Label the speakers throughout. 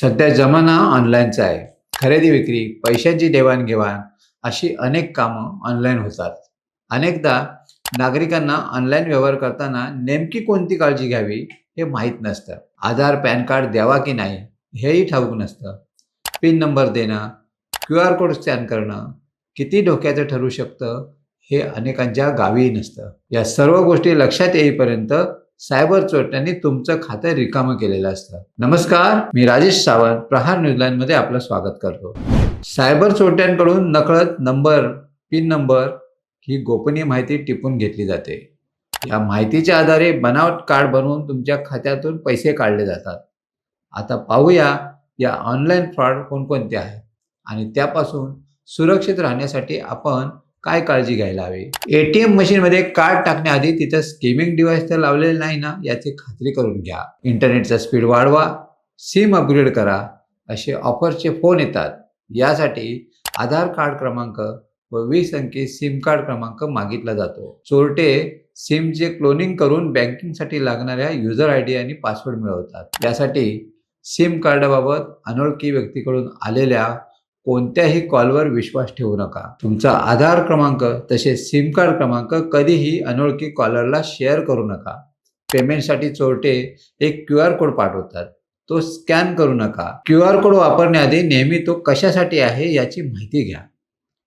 Speaker 1: सध्या जमाना ऑनलाईनचा आहे. खरेदी विक्री पैशांची देवाणघेवाण अशी अनेक कामं ऑनलाईन होतात. अनेकदा नागरिकांना ऑनलाईन व्यवहार करताना नेमकी कोणती काळजी घ्यावी हे माहीत नसतं. आधार पॅन कार्ड द्यावा की नाही हेही ठाऊक नसतं. पिन नंबर देणं क्यू आर कोड स्कॅन करणं किती धोक्याचं ठरू शकतं हे अनेकांच्या गावीही नसतं. या सर्व गोष्टी लक्षात येईपर्यंत सायबर चोरट्यांनी तुमचं खातं रिकामं केलेलं असतं. नमस्कार मी राजेश सावंत प्रहार न्यूजलाईन मध्ये आपलं स्वागत करतो. सायबर चोरट्यांकडून नकळत नंबर पिन नंबर ही गोपनीय माहिती टिपून घेतली जाते. या माहितीच्या आधारे बनावट कार्ड बनवून तुमच्या खात्यातून पैसे काढले जातात. आता पाहूया या ऑनलाईन फ्रॉड कोणकोणते आहेत? आणि त्यापासून सुरक्षित राहण्यासाठी आपण काय काळजी घ्यायला हवी? एटीएम मशीनमध्ये कार्ड टाकण्याआधी तिथं स्किमिंग डिव्हाइस तर लावलेलं नाही ना याची खात्री करून घ्या. इंटरनेटचा स्पीड वाढवा सिम अपग्रेड करा असे ऑफरचे फोन येतात. यासाठी आधार कार्ड क्रमांक व वीस अंकी सिम कार्ड क्रमांक मागितला जातो. चोरटे सिमचे क्लोनिंग करून बँकिंगसाठी लागणाऱ्या युजर आय डी आणि पासवर्ड मिळवतात. यासाठी सिम कार्डाबाबत अनोळखी व्यक्तीकडून आलेल्या कोणत्याही कॉलवर विश्वास ठेवू नका. तुमचा आधार क्रमांक तसेच सिम कार्ड क्रमांक कधीही अनोळखी कॉलरला शेअर करू नका. पेमेंटसाठी चोरटे एक क्यू आर कोड पाठवतात. तो स्कॅन करू नका. क्यू आर कोड वापरण्याआधी नेहमी तो कशासाठी आहे याची माहिती घ्या.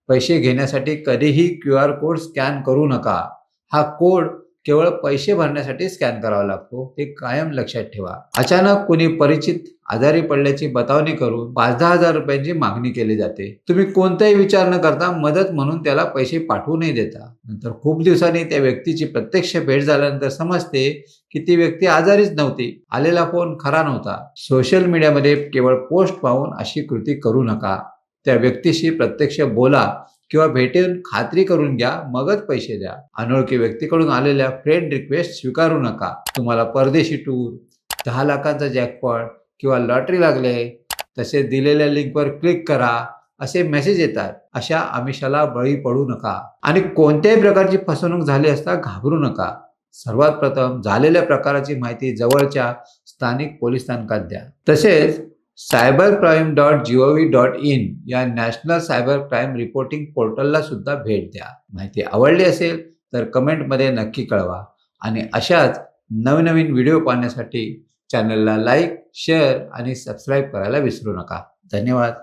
Speaker 1: पैसे घेण्यासाठी कधीही क्यू आर कोड स्कॅन करू नका. हा कोड केवळ पैसे भरण्यासाठी स्कॅन करावा लागतो. हे कायम लक्षात ठेवा. अचानक कोणी परिचित आजारी पडल्याची बतावणी करून पाच दहा हजार रुपयांची मागणी केली जाते. तुम्ही कोणताही विचार न करता मदत म्हणून त्याला पैसे पाठवू नाही देता. नंतर खूप दिवसांनी त्या व्यक्तीची प्रत्यक्ष भेट झाल्यानंतर समजते की ती व्यक्ती आजारीच नव्हती. आलेला फोन खरा नव्हता. सोशल मीडियामध्ये केवळ पोस्ट पाहून अशी कृती करू नका. त्या व्यक्तीशी प्रत्यक्ष बोला. किंवा भेटून खात्री करून घ्या मगच पैसे द्या. अनोळखी व्यक्तीकडून आलेल्या फ्रेंड रिक्वेस्ट स्वीकारू नका. तुम्हाला परदेशी टूर दहा लाखांचा जॅकपॉट किंवा लॉटरी लागले तसे दिलेल्या लिंकवर क्लिक करा असे मेसेज येतात. अशा आमिषाला बळी पडू नका. आणि कोणत्याही प्रकारची फसवणूक झाली असता घाबरू नका. सर्वात प्रथम झालेल्या प्रकाराची माहिती जवळच्या स्थानिक पोलीस स्थानकात द्या. तसेच cyber crime dot G O V dot in या नॅशनल सायबर क्राईम रिपोर्टिंग पोर्टलला सुद्धा भेट द्या. माहिती आवडली असेल तर कमेंटमध्ये नक्की कळवा. आणि अशाच नवनवीन व्हिडिओ पाहण्यासाठी चॅनलला लाईक शेअर आणि सबस्क्राईब करायला विसरू नका. धन्यवाद.